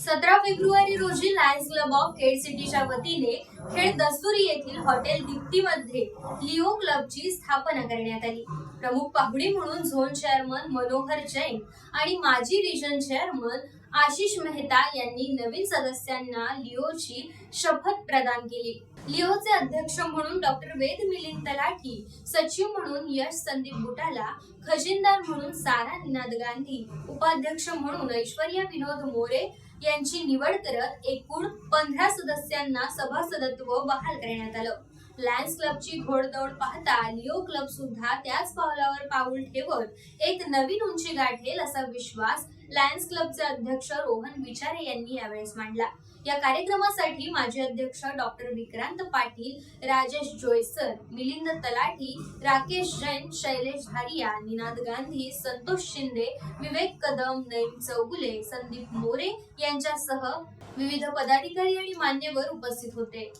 सतरा फेब्रुवारी रोजी Lions club of Khed सिटीच्या वतीने खेड दस्तुरी येथील हॉटेल दीप्तीमध्ये लिओ क्लबची स्थापना करण्यात आली. प्रमुख पाहुणे म्हणून झोन चेअरमन मनोहर जैन आणि माजी रिजन चेअरमन आशिष मेहता यांनी नवीन सदस्यांना लिओची शपथ प्रदान केली. लिओचे अध्यक्ष म्हणून डॉक्टर वेद मिलिंद तलाठी सचिव म्हणून यश संदीप बुटाला खजिनदार म्हणून सारा निनाद गांधी उपाध्यक्ष म्हणून ऐश्वर्या विनोद मोरे यांची निवड करत एकूण पंधरा सदस्यांना सभासदत्व बहाल करण्यात आलं. लायन्स क्लबची घोडदौड पाहता लिओ क्लब सुद्धा त्याच पावलावर पाऊल ठेवत एक नवीन उंची गाठेल असा विश्वास लायन्स क्लबचे अध्यक्ष रोहन विचारे यांनी यावेळेस मांडला. या कार्यक्रमासाठी माजी अध्यक्ष डॉक्टर विक्रांत पाटील राजेश जोयसर मिलिंद तलाठी राकेश जैन शैलेश धारिया निनाद गांधी संतोष शिंदे विवेक कदम नईम चौगुले संदीप मोरे यांच्यासह विविध पदाधिकारी आणि मान्यवर उपस्थित होते.